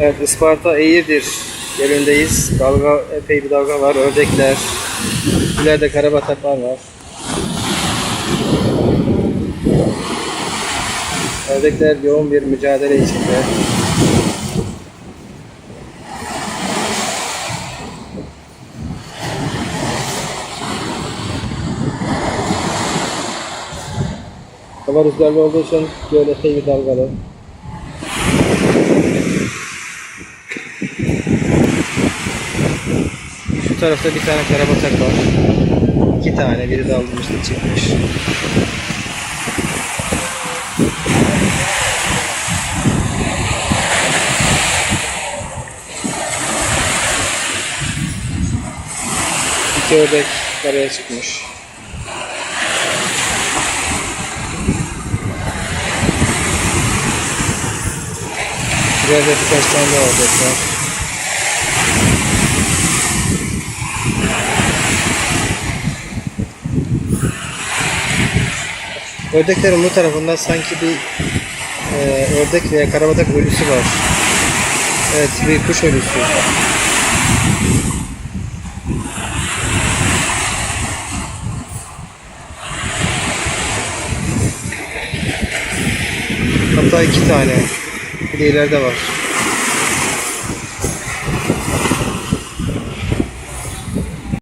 Evet Isparta Eğirdir gölündeyiz. Dalga epey bir dalga var. Ördekler. İleride karabataklar var. Ördekler yoğun bir mücadele içinde. Hava rüzgarlı olduğu için göl epey bir dalgalı. Şu tarafta bir tane karabatak var. İki tane, biri dalmıştı çıkmış. İki ördek karaya çıkmış. Şurada birkaç tane daha ördek var. Ördeklerin bu tarafında sanki bir e, ördek veya karabatak ölüsü var. Evet, bir kuş ölüsü. Hatta iki tane. Bir de ileride var.